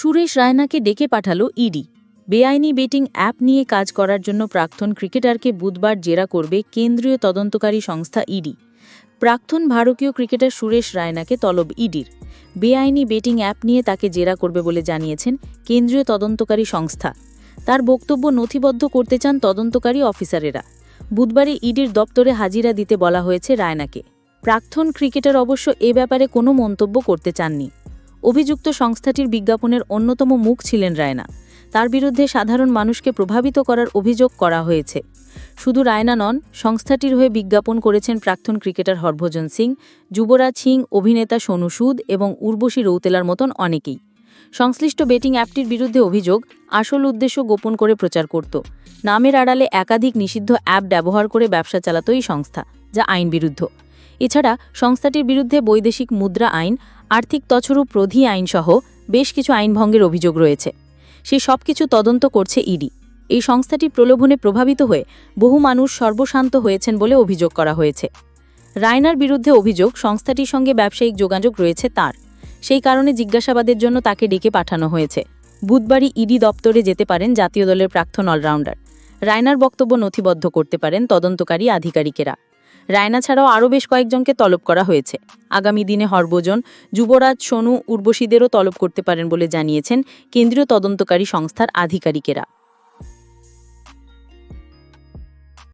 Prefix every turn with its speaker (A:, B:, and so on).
A: সুরেশ রায়নাকে ডেকে পাঠালো ইডি। বেআইনি বেটিং অ্যাপ নিয়ে কাজ করার জন্য প্রাক্তন ক্রিকেটারকে বুধবার জেরা করবে কেন্দ্রীয় তদন্তকারী সংস্থা ইডি। প্রাক্তন ভারতীয় ক্রিকেটার সুরেশ রায়নাকে তলব ইডির। বেআইনি বেটিং অ্যাপ নিয়ে তাকে জেরা করবে বলে জানিয়েছেন কেন্দ্রীয় তদন্তকারী সংস্থা। তার বক্তব্য নথিবদ্ধ করতে চান তদন্তকারী অফিসারেরা। বুধবারে ইডির দপ্তরে হাজিরা দিতে বলা হয়েছে রায়নাকে। প্রাক্তন ক্রিকেটার অবশ্য এ ব্যাপারে কোনো মন্তব্য করতে চাননি। অভিযুক্ত সংস্থাটির বিজ্ঞাপনের অন্যতম মুখ ছিলেন রায়না। তার বিরুদ্ধে সাধারণ মানুষকে প্রভাবিত করার অভিযোগ করা হয়েছে। শুধু রায়না নন, সংস্থাটির হয়ে বিজ্ঞাপন করেছেন প্রাক্তন ক্রিকেটার হরভজন সিং, যুবরাজ সিং, অভিনেতা সোনু সুদ এবং উর্বশী রৌতেলার মতন অনেকেই। সংশ্লিষ্ট বেটিং অ্যাপটির বিরুদ্ধে অভিযোগ, আসল উদ্দেশ্য গোপন করে প্রচার করত। নামের আড়ালে একাধিক নিষিদ্ধ অ্যাপ ব্যবহার করে ব্যবসা চালাত এই সংস্থা, যা আইন বিরুদ্ধ এছাড়া সংস্থাটির বিরুদ্ধে বৈদেশিক মুদ্রা আইন, আর্থিক তছরূপ প্রধি আইনসহ বেশ কিছু আইনভঙ্গের অভিযোগ রয়েছে। সে সব কিছু তদন্ত করছে ইডি। এই সংস্থাটি প্রলোভনে প্রভাবিত হয়ে বহু মানুষ সর্বশান্ত হয়েছেন বলে অভিযোগ করা হয়েছে। রায়নার বিরুদ্ধে অভিযোগ, সংস্থাটির সঙ্গে ব্যবসায়িক যোগাযোগ রয়েছে তার। সেই কারণে জিজ্ঞাসাবাদের জন্য তাকে ডেকে পাঠানো হয়েছে। বুধবারই ইডি দপ্তরে যেতে পারেন জাতীয় দলের প্রাক্তন অলরাউন্ডার। রায়নার বক্তব্য নথিবদ্ধ করতে পারেন তদন্তকারী আধিকারিকেরা। রায়না ছাড়াও আরও বেশ কয়েকজনকে তলব করা হয়েছে। আগামী দিনে হরভজন, যুবরাজ, সোনু, উর্বশীদেরও তলব করতে পারেন বলে জানিয়েছেন কেন্দ্রীয় তদন্তকারী সংস্থার আধিকারিকেরা।